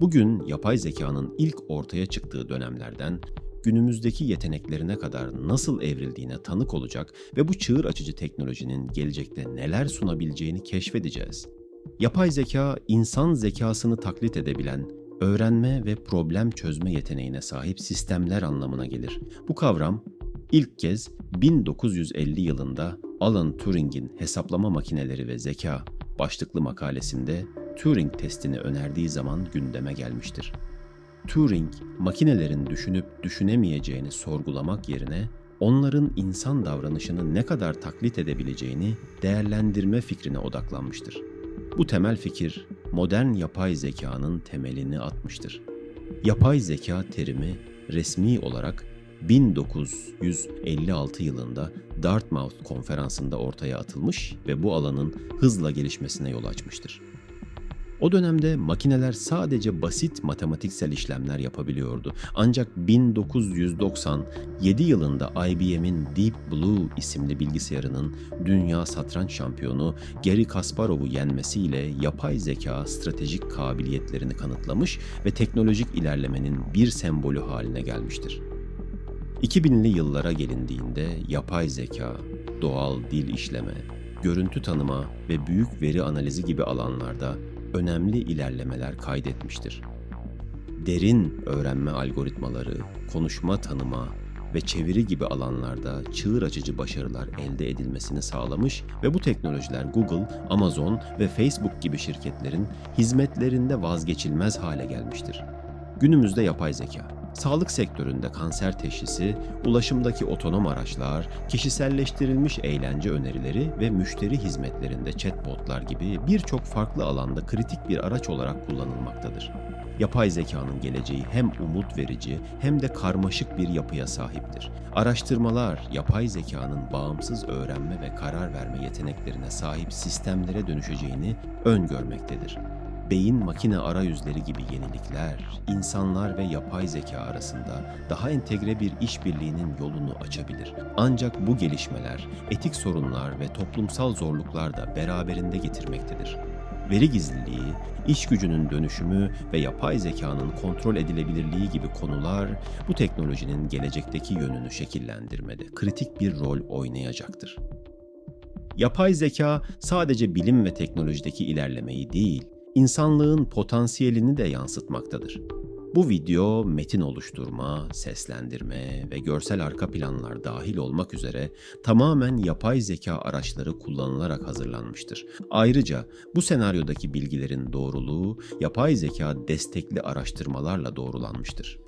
Bugün yapay zekanın ilk ortaya çıktığı dönemlerden günümüzdeki yeteneklerine kadar nasıl evrildiğine tanık olacak ve bu çığır açıcı teknolojinin gelecekte neler sunabileceğini keşfedeceğiz. Yapay zeka, insan zekasını taklit edebilen, öğrenme ve problem çözme yeteneğine sahip sistemler anlamına gelir. Bu kavram ilk kez 1950 yılında Alan Turing'in Hesaplama Makineleri ve Zeka başlıklı makalesinde Turing testini önerdiği zaman gündeme gelmiştir. Turing, makinelerin düşünüp düşünemeyeceğini sorgulamak yerine onların insan davranışını ne kadar taklit edebileceğini değerlendirme fikrine odaklanmıştır. Bu temel fikir modern yapay zekanın temelini atmıştır. Yapay zeka terimi resmi olarak 1956 yılında Dartmouth konferansında ortaya atılmış ve bu alanın hızla gelişmesine yol açmıştır. O dönemde makineler sadece basit matematiksel işlemler yapabiliyordu. Ancak 1997 yılında IBM'in Deep Blue isimli bilgisayarının dünya satranç şampiyonu Gary Kasparov'u yenmesiyle yapay zeka stratejik kabiliyetlerini kanıtlamış ve teknolojik ilerlemenin bir sembolü haline gelmiştir. 2000'li yıllara gelindiğinde yapay zeka, doğal dil işleme, görüntü tanıma ve büyük veri analizi gibi alanlarda önemli ilerlemeler kaydetmiştir. Derin öğrenme algoritmaları, konuşma tanıma ve çeviri gibi alanlarda çığır açıcı başarılar elde edilmesini sağlamış ve bu teknolojiler Google, Amazon ve Facebook gibi şirketlerin hizmetlerinde vazgeçilmez hale gelmiştir. Günümüzde yapay zeka, sağlık sektöründe kanser teşhisi, ulaşımdaki otonom araçlar, kişiselleştirilmiş eğlence önerileri ve müşteri hizmetlerinde chatbotlar gibi birçok farklı alanda kritik bir araç olarak kullanılmaktadır. Yapay zekanın geleceği hem umut verici hem de karmaşık bir yapıya sahiptir. Araştırmalar, yapay zekanın bağımsız öğrenme ve karar verme yeteneklerine sahip sistemlere dönüşeceğini öngörmektedir beyin makine arayüzleri gibi yenilikler, insanlar ve yapay zeka arasında daha entegre bir işbirliğinin yolunu açabilir. Ancak bu gelişmeler etik sorunlar ve toplumsal zorluklar da beraberinde getirmektedir. Veri gizliliği, iş gücünün dönüşümü ve yapay zekanın kontrol edilebilirliği gibi konular bu teknolojinin gelecekteki yönünü şekillendirmede kritik bir rol oynayacaktır. Yapay zeka sadece bilim ve teknolojideki ilerlemeyi değil, insanlığın potansiyelini de yansıtmaktadır. Bu video metin oluşturma, seslendirme ve görsel arka planlar dahil olmak üzere tamamen yapay zeka araçları kullanılarak hazırlanmıştır. Ayrıca bu senaryodaki bilgilerin doğruluğu yapay zeka destekli araştırmalarla doğrulanmıştır.